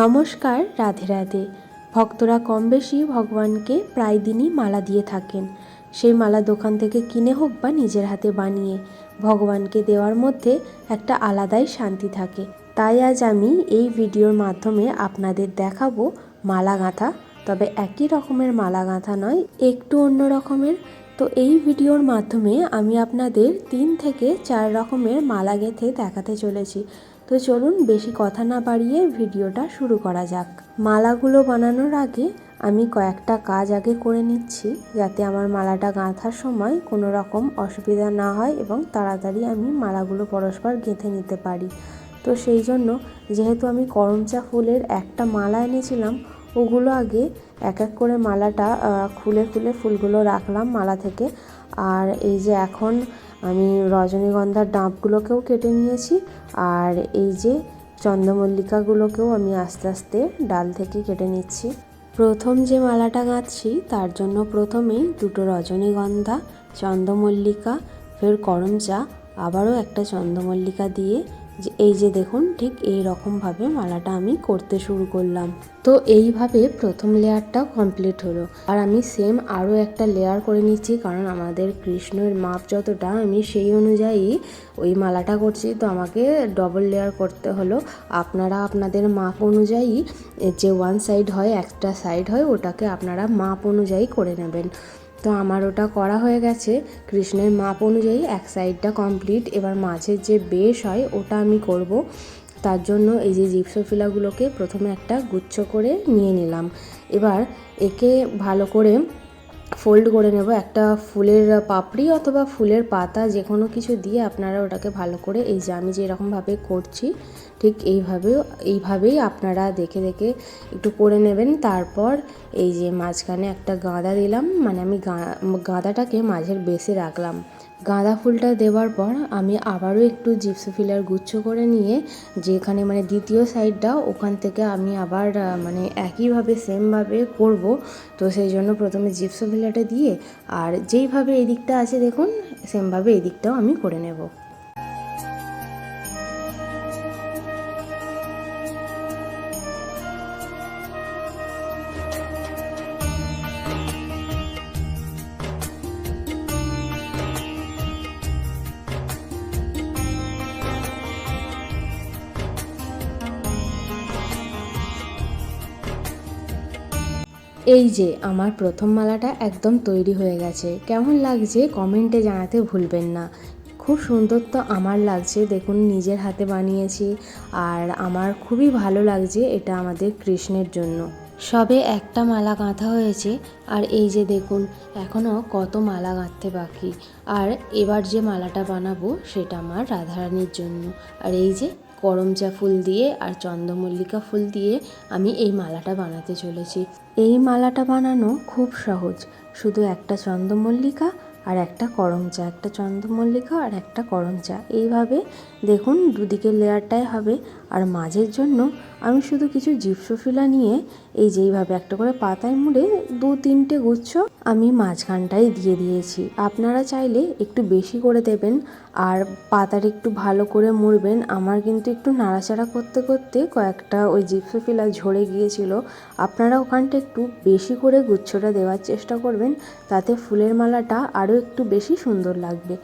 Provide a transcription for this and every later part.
নমস্কার, রাধে রাধে। ভক্তরা কম বেশি ভগবানকে প্রায় দিনই মালা দিয়ে থাকেন। সেই মালা দোকান থেকে কিনে হোক বা নিজের হাতে বানিয়ে, ভগবানকে দেওয়ার মধ্যে একটা আলাদাই শান্তি থাকে। তাই আজ আমি এই ভিডিওর মাধ্যমে আপনাদের দেখাবো মালা গাঁথা। তবে একই রকমের মালা গাঁথা নয়, একটু অন্য রকমের। তো এই ভিডিওর মাধ্যমে আমি আপনাদের তিন থেকে চার রকমের মালা গেঁথে দেখাতে চলেছি। তো চলুন বেশি কথা না বাড়িয়ে ভিডিওটা শুরু করা যাক। মালাগুলো বানানোর আগে আমি কয়েকটা কাজ আগে করে নিচ্ছি যাতে আমার মালাটা গাঁথার সময় কোনো রকম অসুবিধা না হয় এবং তাড়াতাড়ি আমি মালাগুলো পরস্পর গেঁথে নিতে পারি। তো সেই জন্য যেহেতু আমি করমচা ফুলের একটা মালা এনেছিলাম, ওগুলো আগে এক এক করে মালাটা খুলে খুলে ফুলগুলো রাখলাম মালা থেকে। আর এই যে এখন আমি রজনীগন্ধার ডাঁপগুলোকেও কেটে নিয়েছি আর এই যে চন্দ্রমল্লিকাগুলোকেও আমি আস্তে আস্তে ডাল থেকে কেটে নিচ্ছি। প্রথম যে মালাটা গাঁথছি, তার জন্য প্রথমেই দুটো রজনীগন্ধা, চন্দ্রমল্লিকা, ফের করমচা, আবারও একটা চন্দ্রমল্লিকা দিয়ে যে এই যে দেখুন, ঠিক এই রকমভাবে মালাটা আমি করতে শুরু করলাম। তো এইভাবে প্রথম লেয়ারটা কমপ্লিট হলো। আর আমি সেম আরও একটা লেয়ার করে নিচ্ছি, কারণ আমাদের কৃষ্ণের মাপ যতটা, আমি সেই অনুযায়ী ওই মালাটা করছি। তো আমাকে ডবল লেয়ার করতে হলো। আপনারা আপনাদের মাপ অনুযায়ী যে ওয়ান সাইড হয়, একটা সাইড হয়, ওটাকে আপনারা মাপ অনুযায়ী করে নেবেন। তো আমার ওটা করা হয়ে গেছে। কৃষ্ণের মাপ অনুযায়ী এক সাইডটা কমপ্লিট এবার মাছের যে বেশ হয়, ওটা আমি করব। তার জন্য এই যে জিপসোফিলাগুলোকে প্রথমে একটা গুচ্ছ করে নিয়ে নিলাম। এবার একে ভালো করে ফোল্ড করে নেব। একটা ফুলের পাপড়ি অথবা ফুলের পাতা যে কোনো কিছু দিয়ে আপনারা ওটাকে ভালো করে এই যে আমি যেরকমভাবে করছি, ঠিক এইভাবেও এইভাবেই আপনারা দেখে দেখে একটু করে নেবেন। তারপর এই যে মাঝখানে একটা গাঁদা দিলাম মানে আমি গাঁদাটাকে মাঝের বেসে রাখলাম। গাঁদা ফুলটা দেওয়ার পর আমি আবারও একটু জিপসোফিলার গুচ্ছ করে নিয়ে যেখানে মানে দ্বিতীয় সাইডটা ওখান থেকে আমি আবার মানে একইভাবে সেমভাবে করব। তো সেই জন্য প্রথমে জিপসোফিলাটা দিয়ে আর যেইভাবে এদিকটা দিকটা আছে দেখুন সেমভাবে এদিকটাও দিকটাও আমি করে নেব। এই যে, আমার প্রথম মালাটা একদম তৈরি হয়ে গেছে। কেমন লাগছে কমেন্টে জানাতে ভুলবেন না। খুব সুন্দর তো আমার লাগছে, দেখুন নিজের হাতে বানিয়েছি। আর আমার খুবই ভালো লাগছে এটা আমাদের কৃষ্ণের জন্য। সবে একটা মালা গাঁথা হয়েছে, আর এই যে দেখুন এখনও কত মালা গাঁথতে বাকি। আর এবার যে মালাটা বানাবো, সেটা আমার রাধারানীর জন্য। আর এই যে করমচা ফুল দিয়ে আর চন্দ্রমল্লিকা ফুল দিয়ে আমি এই মালাটা বানাতে চলেছি। এই মালাটা বানানো খুব সহজ। শুধু একটা চন্দ্রমল্লিকা আর একটা করমচা একটা চন্দ্রমল্লিকা আর একটা করমচা এইভাবে দেখুন, দুদিকের লেয়ারটাই হবে। আর মাঝের জন্য আমি শুধু কিছু জিপসোফিলা নিয়ে এই যে এইভাবে একটা করে পাতায় মুড়ে দু তিনটে গুচ্ছ আমি মাঝখানটায় দিয়ে দিয়েছি। আপনারা চাইলে একটু বেশি করে দেবেন আর পাতার একটু ভালো করে মুড়বেন। আমার কিন্তু একটু নাড়াচাড়া করতে করতে কয়েকটা ওই জিপসোফিলা ঝরে গিয়েছিল। আপনারা ওখানটা একটু বেশি করে গুচ্ছটা দেওয়ার চেষ্টা করবেন, তাতে ফুলের মালাটা আরও একটু বেশি সুন্দর লাগবে।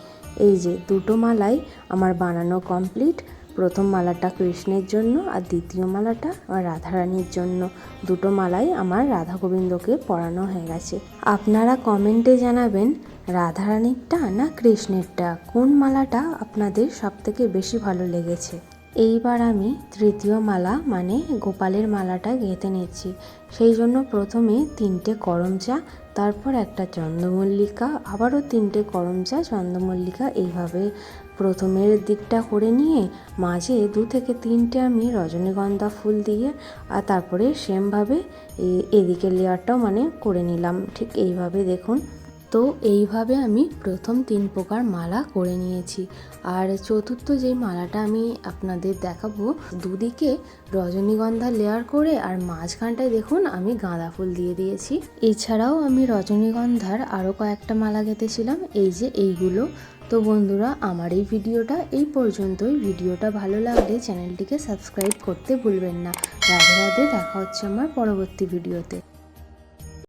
এই যে দুটো মালাই আমার বানানো কমপ্লিট। প্রথম মালাটা কৃষ্ণের জন্য আর দ্বিতীয় মালাটা আমার রাধারানীর জন্য। দুটো মালাই আমার রাধা গোবিন্দকে পরানো হয়ে গেছে। আপনারা কমেন্টে জানাবেন, রাধারানীরটা না কৃষ্ণেরটা? কোন মালাটা আপনাদের সবথেকে বেশি ভালো লেগেছে? এইবার আমি তৃতীয় মালা মানে গোপালের মালাটা গেঁথে নিচ্ছি। সেই জন্য প্রথমে তিনটে করমচা তারপর একটা চন্দ্রমল্লিকা, আবারও তিনটে করমচা চন্দ্রমল্লিকা এইভাবে প্রথমের দিকটা করে নিয়ে মাঝে দু থেকে তিনটে আমি রজনীগন্ধা ফুল দিয়ে আর তারপরে সেমভাবে এ- এদিকে লেয়ারটাও মানে করে নিলাম। ঠিক এইভাবে দেখুন। তো এইভাবে আমি প্রথম তিন প্রকার মালা করে নিয়েছি। আর চতুর্থ যে মালাটা আমি আপনাদের দেখাবো, দুদিকে রজনীগন্ধা লেয়ার করে আর মাঝখানটায় দেখুন আমি গাঁদা ফুল দিয়ে দিয়েছি। এছাড়াও আমি রজনীগন্ধার আরও কয়েকটা মালা গেঁথেছিলাম। এই যে এইগুলো। তো বন্ধুরা, আমার এই ভিডিওটা এই পর্যন্তই। ভিডিওটা ভালো লাগলে চ্যানেলটিকে সাবস্ক্রাইব করতে ভুলবেন না। রাধে রাধে, দেখা হচ্ছে আমার পরবর্তী ভিডিওতে।